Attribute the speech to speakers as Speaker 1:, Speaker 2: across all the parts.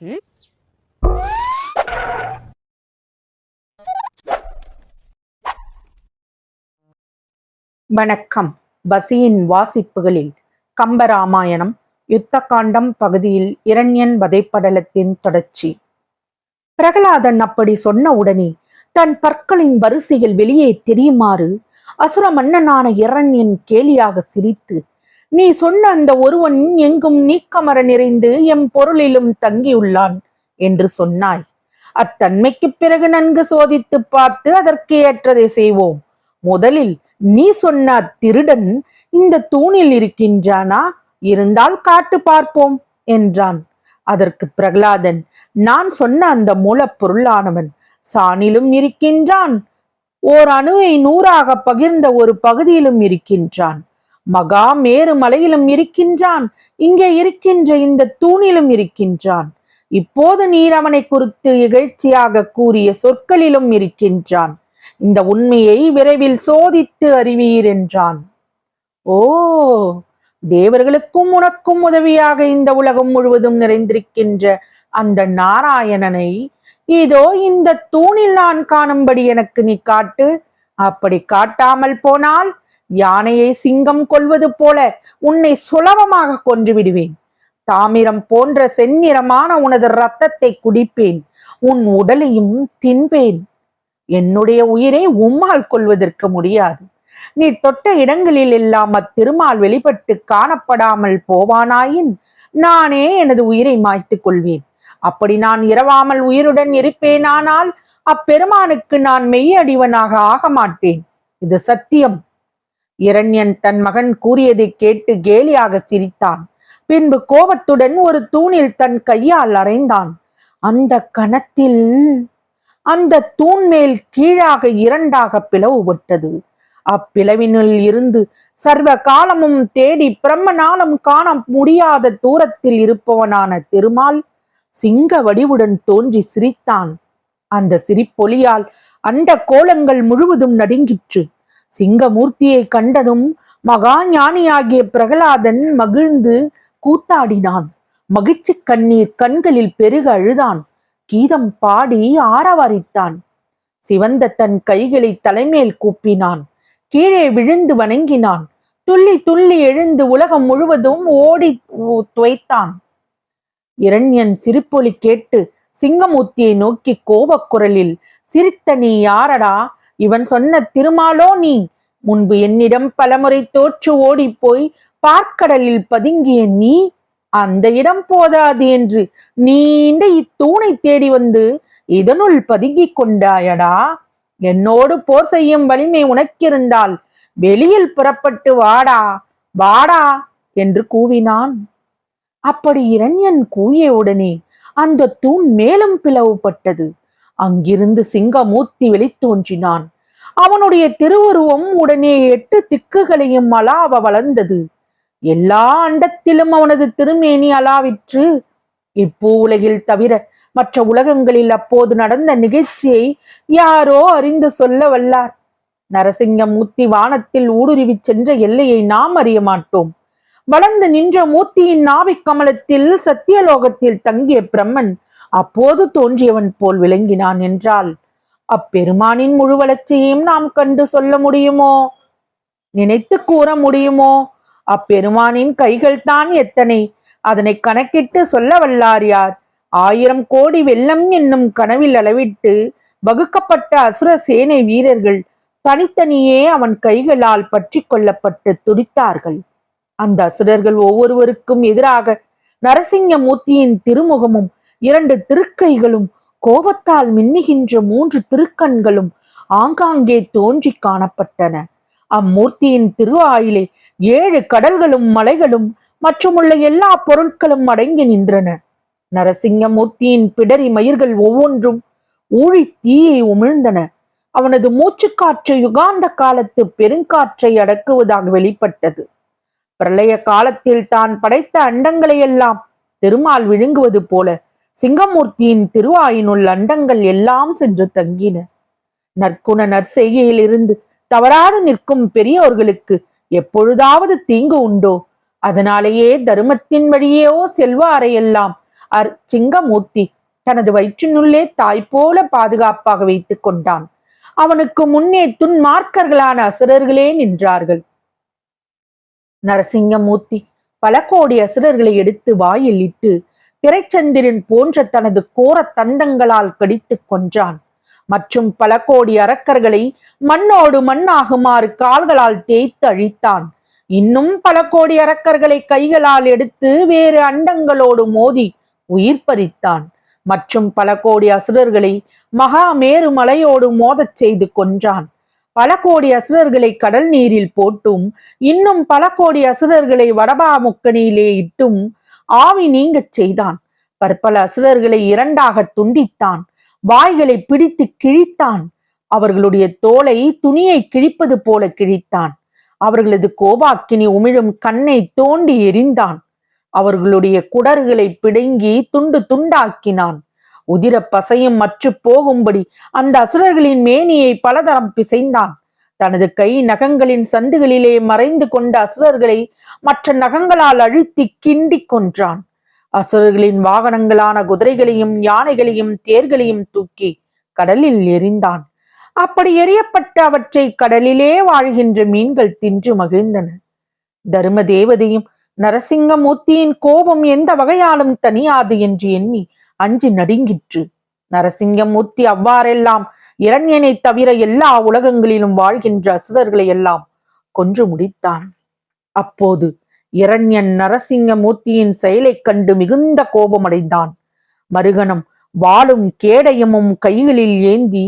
Speaker 1: ம்?
Speaker 2: வணக்கம் பசியின் வாசிப்புகளில் கம்பராமாயணம் யுத்தகாண்டம் பகுதியில் இரண்யன் வதைப்படலத்தின் தொடர்ச்சி பிரகலாதன் அப்படி சொன்ன உடனே தன் பற்களின் வரிசையில் வெளியே தெரியுமாறு அசுர மன்னனான இரண்யன் கேலியாக சிரித்து நீ சொன்ன அந்த ஒருவன் எங்கும் நீக்கமர நிறைந்து எம் பொருளிலும் தங்கியுள்ளான் என்று சொன்னாய். அத்தன்மைக்குப் பிறகு நன்கு சோதித்துப் பார்த்து அதற்கு ஏற்றதை செய்வோம். முதலில் நீ சொன்ன அத்திருடன் இந்த தூணில் இருக்கின்றானா? இருந்தால் காட்டு பார்ப்போம் என்றான். அதற்கு பிரகலாதன் நான் சொன்ன அந்த மூலப்பொருளானவன் சாணிலும் இருக்கின்றான் ஓர் அணுவை நூறாக பகிர்ந்த ஒரு பகுதியிலும் இருக்கின்றான். மகா மேரு மலையிலும் இருக்கின்றான். இங்கே இருக்கின்ற இந்த தூணிலும் இருக்கின்றான். இப்போது நீர் அவனை குறித்து இகழ்ச்சியாக கூறிய சொற்களிலும் இருக்கின்றான். இந்த உண்மையை விரைவில் சோதித்து அறிவீர் என்றான். ஓ தேவர்களுக்கும் உனக்கும் உதவியாக இந்த உலகம் முழுவதும் நிறைந்திருக்கின்ற அந்த நாராயணனை இதோ இந்த தூணில் நான் காணும்படி எனக்கு நீ காட்டு. அப்படி காட்டாமல் போனால் யானையை சிங்கம் கொல்வது போல உன்னை சுலபமாக கொன்று விடுவேன். தாமிரம் போன்ற செந்நிறமான உனது ரத்தத்தை குடிப்பேன். உன் உடலையும் தின்பேன். என்னுடைய உயிரை உம்மால் கொள்வதற்கு முடியாது. நீ தொட்ட இடங்களில் எல்லாம் அத்திருமால் வெளிப்பட்டு காணப்படாமல் போவானாயின் நானே எனது உயிரை மாய்த்துக் கொள்வேன். அப்படி நான் இரவாமல் உயிருடன் இருப்பேனானால் அப்பெருமானுக்கு நான் மெய்யடிவனாக ஆக மாட்டேன் இது சத்தியம். இரண்யன் தன் மகன் கூறியதை கேட்டு கேலியாக சிரித்தான். பின்பு கோபத்துடன் ஒரு தூணில் தன் கையால் அறைந்தான் அந்த கணத்தில் அந்த தூண் மேல் கீழாக இரண்டாக பிளவுபட்டது அப்பிளவினுள் இருந்து சர்வ காலமும் தேடி பிரம்மனாலும் காண முடியாத தூரத்தில் இருப்பவனான திருமால் சிங்க வடிவுடன் தோன்றி சிரித்தான். அந்த சிரிப்பொலியால் அந்த கோலங்கள் முழுவதும் நடுங்கிற்று. சிங்கமூர்த்தியை கண்டதும் மகா ஞானியாகிய பிரகலாதன் மகிழ்ந்து கூத்தாடினான். மகிழ்ச்சி கண்ணீர் கண்களில் பெருக அழுதான். கீதம் பாடி ஆரவாரித்தான். சிவந்த தன் கைகளை தலைமேல் கூப்பினான். கீழே விழுந்து வணங்கினான். துள்ளி துள்ளி எழுந்து உலகம் முழுவதும் ஓடி துவைத்தான். இரண்யன் சிரிப்பொலி கேட்டு சிங்கமூர்த்தியை நோக்கி கோபக் குரலில் சிரித்த நீ யாரடா? இவன் சொன்ன திருமாலோ நீ? முன்பு என்னிடம் பலமுறை தோற்று ஓடிப்போய் பார்க்கடலில் பதுங்கிய நீ அந்த இடம் போதாது என்று நீண்ட இத்தூணை தேடி வந்து இதனுள் பதுங்கிக் கொண்டாயடா. என்னோடு போர் செய்யும் வலிமை உனக்கிருந்தால் வெளியில் புறப்பட்டு வாடா வாடா என்று கூவினான். அப்படி இரண்யன் கூவிய உடனே அந்த தூண் மேலும் பிளவுபட்டது. அங்கிருந்து சிங்கமூர்த்தி வெளித்தோன்றினான் அவனுடைய திருவுருவம் உடனே எட்டு திக்குகளையும் அலாவ வளர்ந்தது. எல்லா அண்டத்திலும் அவனது திருமேனி அலாவிற்று. இப்பூ உலகில் தவிர மற்ற உலகங்களில் அப்போது நடந்த நிகழ்ச்சியை யாரோ அறிந்து சொல்ல வல்லார். நரசிங்கமூர்த்தி வானத்தில் ஊடுருவிச் சென்ற எல்லையை நாம் அறிய மாட்டோம். வளர்ந்து நின்ற மூர்த்தியின் நாவிக் கமலத்தில் சத்தியலோகத்தில் தங்கிய பிரம்மன் அப்போது தோன்றியவன் போல் விளங்கினான் என்றால் அப்பெருமானின் முழு வளர்ச்சியையும் நாம் கண்டு சொல்ல முடியுமோ? நினைத்து கூற முடியுமோ? அப்பெருமானின் கைகள் தான் எத்தனை? அதனை கணக்கிட்டு சொல்ல வல்லார் யார்? ஆயிரம் கோடி வெள்ளம் என்னும் கனவில் அளவிட்டு வகுக்கப்பட்ட அசுர சேனை வீரர்கள் தனித்தனியே அவன் கைகளால் பற்றி கொள்ளப்பட்டு துடித்தார்கள். அந்த அசுரர்கள் ஒவ்வொருவருக்கும் எதிராக நரசிங்கமூர்த்தியின் திருமுகமும் இரண்டு திருக்கைகளும் கோபத்தால் மின்னுகின்ற மூன்று திருக்கண்களும் ஆங்காங்கே தோன்றி காணப்பட்டன. அம்மூர்த்தியின் திருவாயிலே ஏழு கடல்களும் மலைகளும் மற்றுமுள்ள எல்லா பொருட்களும் அடங்கி நின்றன. நரசிங்கமூர்த்தியின் பிடரி மயிர்கள் ஒவ்வொன்றும் ஊழி தீயை உமிழ்ந்தன. அவனது மூச்சுக்காற்று யுகாந்த காலத்து பெருங்காற்றை அடக்குவதாக வெளிப்பட்டது. பிரளய காலத்தில் தான் படைத்த அண்டங்களையெல்லாம் திருமால் விழுங்குவது போல சிங்கமூர்த்தியின் திருவாயினுள் அண்டங்கள் எல்லாம் சென்று தங்கின. நற்குண நற்செய்கையிலிருந்து தவறாது நிற்கும் பெரியோர்களுக்கு எப்பொழுதாவது தீங்கு உண்டோ அதனாலேயே தருமத்தின் வழியேயோ செல்வாரையெல்லாம் அர் சிங்கமூர்த்தி தனது வயிற்றினுள்ளே தாய் போல பாதுகாப்பாக வைத்துக் கொண்டான். அவனுக்கு முன்னே துன்மார்க்கர்களான அசுரர்களே நின்றார்கள். நரசிங்கமூர்த்தி பல கோடி அசுரர்களை எடுத்து வாயில் இட்டு பிறைச்சந்திரன் போன்ற தனது கோர தந்தங்களால் கடித்துக் கொன்றான். மற்றும் பல கோடி அரக்கர்களை மண்ணோடு மண்ணாகுமாறு கால்களால் தேய்த்து அழித்தான். இன்னும் பல கோடி அரக்கர்களை கைகளால் எடுத்து வேறு அண்டங்களோடு மோதி உயிர் பறித்தான் மற்றும் பல கோடி அசுரர்களை மகா மேரு மலையோடு மோதச் செய்து கொன்றான். பல கோடி அசுரர்களை கடல் நீரில் போட்டும் இன்னும் பல கோடி அசுரர்களை வடபாமுக்கணியிலே இட்டும் ஆவி நீங்கச் செய்தான். பற்பல அசுரர்களை இரண்டாக துண்டித்தான். வாய்களை பிடித்து கிழித்தான். அவர்களுடைய தோலை துணியை கிழிப்பது போல கிழித்தான். அவர்களது கோபாக்கினி உமிழும் கண்ணை தோண்டி எரிந்தான். அவர்களுடைய குடர்களை பிடுங்கி துண்டு துண்டாக்கினான். உதிர பசையும் மற்று போகும்படி அந்த அசுரர்களின் மேனியை பலதரம் பிசைந்தான். தனது கை நகங்களின் சந்துகளிலே மறைந்து கொண்ட அசுரர்களை மற்ற நகங்களால் அழுத்தி கிண்டிக் கொன்றான். அசுரர்களின் வாகனங்களான குதிரைகளையும் யானைகளையும் தேர்களையும் தூக்கி கடலில் எறிந்தான். அப்படி எரியப்பட்ட அவற்றை கடலிலே வாழ்கின்ற மீன்கள் தின்று மகிழ்ந்தன. தரும தேவதையும் நரசிங்கமூர்த்தியின் கோபம் எந்த வகையாலும் தனியாது என்று எண்ணி அஞ்சு நடுங்கிற்று. நரசிங்கமூர்த்தி அவ்வாறெல்லாம் இரண்யனை தவிர எல்லா உலகங்களிலும் வாழ்கின்ற அசுரர்களை எல்லாம் கொன்று முடித்தான். அப்போது இரண்யன் நரசிங்கமூர்த்தியின் செயலைக் கண்டு மிகுந்த கோபமடைந்தான். மருகனம் வாளும் கேடயமும் கைகளில் ஏந்தி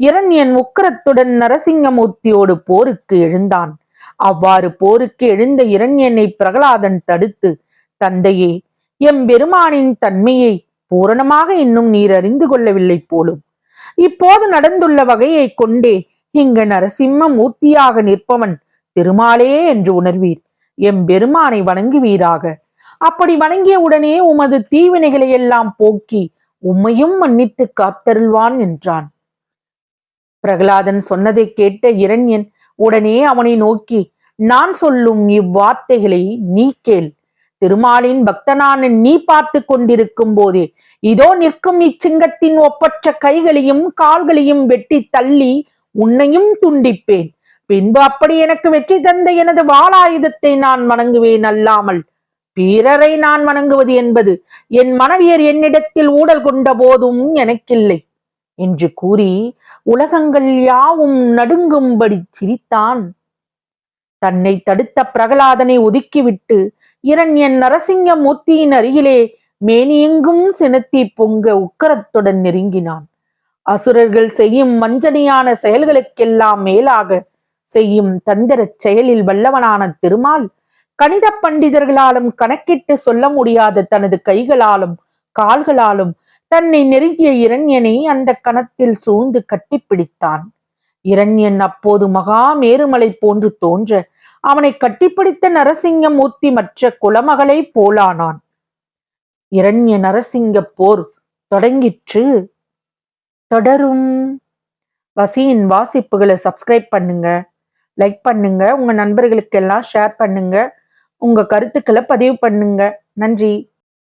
Speaker 2: இரண்யன் உக்கிரத்துடன் நரசிங்கமூர்த்தியோடு போருக்கு எழுந்தான். அவ்வாறு போருக்கு எழுந்த இரண்யனை பிரகலாதன் தடுத்து தந்தையே எம்பெருமானின் தன்மையை பூரணமாக இன்னும் நீர் அறிந்து கொள்ளவில்லை போலும். இப்போது நடந்துள்ள வகையை கொண்டே இங்கு நரசிம்ம மூர்த்தியாக நிற்பவன் திருமாலே என்று உணர்வீர். எம்பெருமானை வணங்குவீராக. அப்படி வணங்கிய உடனே உமது தீவினைகளை எல்லாம் போக்கி உம்மையும் மன்னித்து காத்தருள்வான் என்றான். பிரகலாதன் சொன்னதை கேட்ட இரண்யன் உடனே அவனை நோக்கி நான் சொல்லும் இவ்வார்த்தைகளை நீ கேள். திருமாலின் பக்தனான நீ பார்த்து கொண்டிருக்கும் போதே இதோ நிற்கும் இச்சிங்கத்தின் ஒப்பற்ற கைகளையும் கால்களையும் வெட்டி தள்ளி உன்னையும் துண்டிப்பேன். பின்பு அப்படி எனக்கு வெற்றி தந்த எனது வாளாயுதத்தை நான் வணங்குவேன் அல்லாமல் பிறரை நான் வணங்குவது என்பது என் மனைவியர் என்னிடத்தில் ஊடல் கொண்ட போதும் எனக்கில்லை என்று கூறி உலகங்கள் யாவும் நடுங்கும்படி சிரித்தான். தன்னை தடுத்த பிரகலாதனை ஒதுக்கிவிட்டு இரண்யன் நரசிங்க மூர்த்தியின் அருகிலே மேனியெங்கும் சினத்தி பொங்க உக்கரத்துடன் நெருங்கினான். அசுரர்கள் செய்யும் வஞ்சனையான செயல்களுக்கெல்லாம் மேலாக செய்யும் தந்திரச் செயலில் வல்லவனான திருமால் கணித பண்டிதர்களாலும் கணக்கிட்டு சொல்ல முடியாத தனது கைகளாலும் கால்களாலும் தன்னை நெருங்கிய இரண்யனை அந்த கணத்தில் சூழ்ந்து கட்டிப்பிடித்தான். இரண்யன் அப்போது மகா மேருமலை போன்று தோன்ற அவனை கட்டிப்பிடித்த நரசிங்கமூர்த்தி மற்ற குலமகளை போலானான். இரண்ய நரசிங்க போர் தொடங்கிற்று. தொடரும். வசியின் வாசிப்புகளை சப்ஸ்கிரைப் பண்ணுங்க. லைக் பண்ணுங்க. உங்க நண்பர்களுக்கெல்லாம் ஷேர் பண்ணுங்க. உங்க கருத்துக்களை பதிவு பண்ணுங்க. நன்றி.